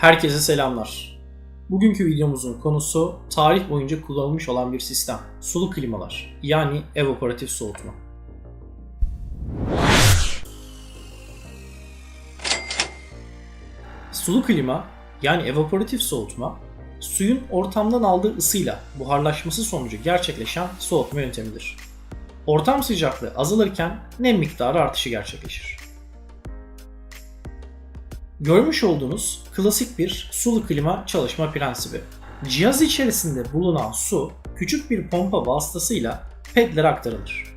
Herkese selamlar. Bugünkü videomuzun konusu tarih boyunca kullanılmış olan bir sistem. Sulu klimalar yani evaporatif soğutma. Sulu klima yani evaporatif soğutma suyun ortamdan aldığı ısıyla buharlaşması sonucu gerçekleşen soğutma yöntemidir. Ortam sıcaklığı azalırken nem miktarı artışı gerçekleşir. Görmüş olduğunuz klasik bir sulu klima çalışma prensibi. Cihaz içerisinde bulunan su küçük bir pompa vasıtasıyla pedlere aktarılır.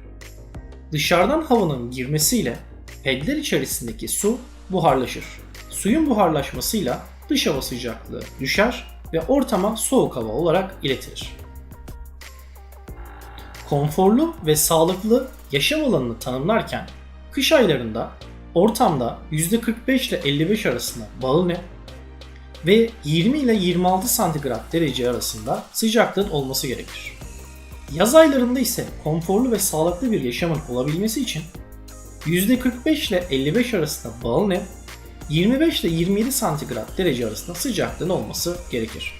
Dışarıdan havanın girmesiyle pedler içerisindeki su buharlaşır. Suyun buharlaşmasıyla dış hava sıcaklığı düşer ve ortama soğuk hava olarak iletilir. Konforlu ve sağlıklı yaşam alanını tanımlarken kış aylarında ortamda %45 ile 55 arasında bağıl nem ve 20 ile 26 santigrat derece arasında sıcaklığın olması gerekir. Yaz aylarında ise konforlu ve sağlıklı bir yaşamın olabilmesi için %45 ile 55 arasında bağıl nem, 25 ile 27 santigrat derece arasında sıcaklığın olması gerekir.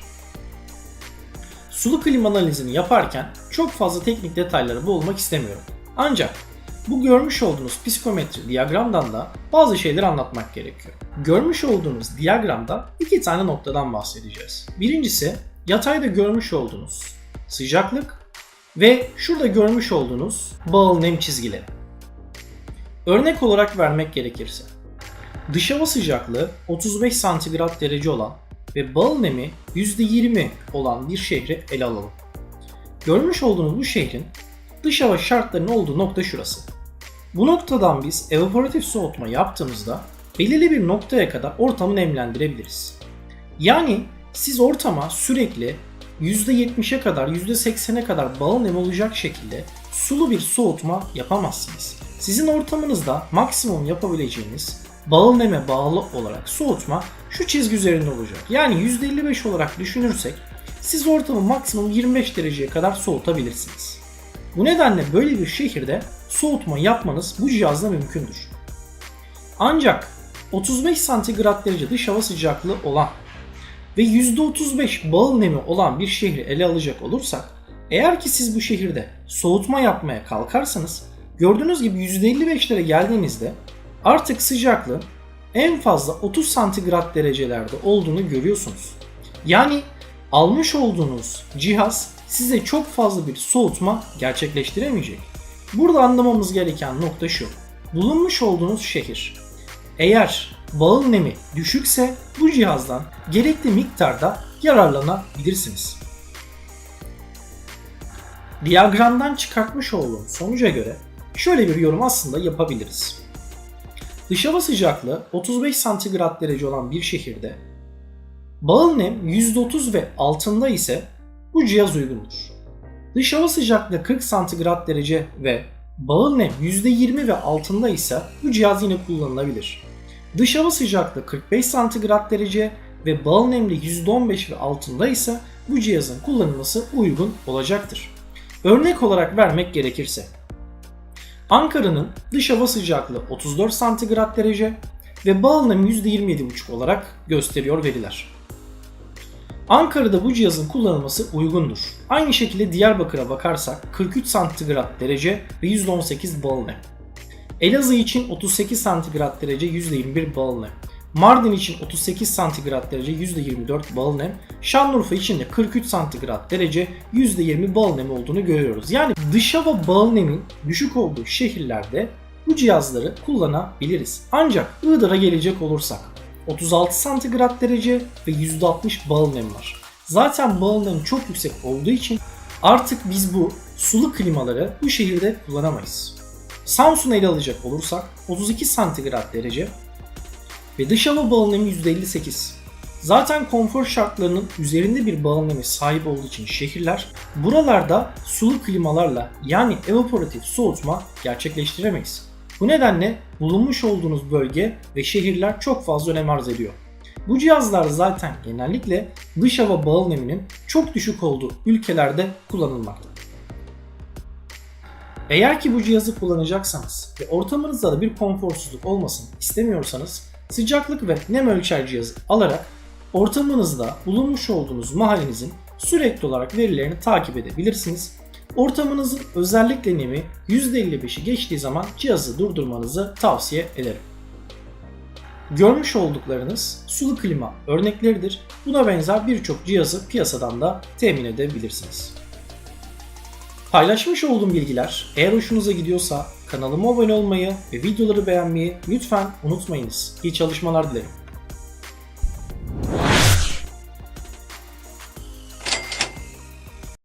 Sulu klima analizini yaparken çok fazla teknik detaylara boğulmak istemiyorum. Ancak bu görmüş olduğunuz psikometri diyagramdan da bazı şeyleri anlatmak gerekiyor. Görmüş olduğunuz diyagramda iki tane noktadan bahsedeceğiz. Birincisi yatayda görmüş olduğunuz sıcaklık ve şurada görmüş olduğunuz bağıl nem çizgileri. Örnek olarak vermek gerekirse dış hava sıcaklığı 35 santigrat derece olan ve bağıl nemi %20 olan bir şehri ele alalım. Görmüş olduğunuz bu şehrin dış hava şartlarının olduğu nokta şurası. Bu noktadan biz evaporatif soğutma yaptığımızda belirli bir noktaya kadar ortamı nemlendirebiliriz. Yani siz ortama sürekli %70'e kadar %80'e kadar bağıl nem olacak şekilde sulu bir soğutma yapamazsınız. Sizin ortamınızda maksimum yapabileceğiniz bağıl neme bağlı olarak soğutma şu çizgi üzerinde olacak. Yani %55 olarak düşünürsek siz ortamı maksimum 25 dereceye kadar soğutabilirsiniz. Bu nedenle böyle bir şehirde soğutma yapmanız bu cihazla mümkündür. Ancak 35 santigrat derece dış hava sıcaklığı olan ve %35 bağıl nemi olan bir şehri ele alacak olursak eğer ki siz bu şehirde soğutma yapmaya kalkarsanız gördüğünüz gibi %55'lere geldiğinizde artık sıcaklığın en fazla 30 santigrat derecelerde olduğunu görüyorsunuz. Yani almış olduğunuz cihaz size çok fazla bir soğutma gerçekleştiremeyecek. Burada anlamamız gereken nokta şu. Bulunmuş olduğunuz şehir eğer bağıl nemi düşükse bu cihazdan gerekli miktarda yararlanabilirsiniz. Diyagramdan çıkartmış olduğum sonuca göre şöyle bir yorum aslında yapabiliriz. Dış hava sıcaklığı 35 santigrat derece olan bir şehirde bağıl nem %30 ve altında ise bu cihaz uygundur. Dış hava sıcaklığı 40 santigrat derece ve bağıl nem %20 ve altında ise bu cihaz yine kullanılabilir. Dış hava sıcaklığı 45 santigrat derece ve bağıl nemli %15 ve altında ise bu cihazın kullanılması uygun olacaktır. Örnek olarak vermek gerekirse Ankara'nın dış hava sıcaklığı 34 santigrat derece ve bağıl nem %27,5 olarak gösteriyor veriler. Ankara'da bu cihazın kullanılması uygundur. Aynı şekilde Diyarbakır'a bakarsak 43 santigrat derece ve %18 bağıl nem. Elazığ için 38 santigrat derece %21 bağıl nem. Mardin için 38 santigrat derece %24 bağıl nem. Şanlıurfa için de 43 santigrat derece %20 bağıl nem olduğunu görüyoruz. Yani dış hava bağıl nemin düşük olduğu şehirlerde bu cihazları kullanabiliriz. Ancak Iğdır'a gelecek olursak 36 santigrat derece ve %60 bağıl nem var. Zaten bağıl nem çok yüksek olduğu için artık biz bu sulu klimaları bu şehirde kullanamayız. Samsun'u ele alacak olursak 32 santigrat derece ve dış hava bağıl nemi %58. Zaten konfor şartlarının üzerinde bir bağıl nemi sahip olduğu için şehirler buralarda sulu klimalarla yani evaporatif soğutma gerçekleştiremeyiz. Bu nedenle bulunmuş olduğunuz bölge ve şehirler çok fazla önem arz ediyor. Bu cihazlar zaten genellikle dış hava bağıl neminin çok düşük olduğu ülkelerde kullanılmakta. Eğer ki bu cihazı kullanacaksanız ve ortamınızda da bir konforsuzluk olmasın istemiyorsanız sıcaklık ve nem ölçer cihazı alarak ortamınızda bulunmuş olduğunuz mahallenizin sürekli olarak verilerini takip edebilirsiniz. Ortamınızın özellikle nemi %55'i geçtiği zaman cihazı durdurmanızı tavsiye ederim. Görmüş olduklarınız sulu klima örnekleridir. Buna benzer birçok cihazı piyasadan da temin edebilirsiniz. Paylaşmış olduğum bilgiler eğer hoşunuza gidiyorsa kanalıma abone olmayı ve videoları beğenmeyi lütfen unutmayınız. İyi çalışmalar dilerim.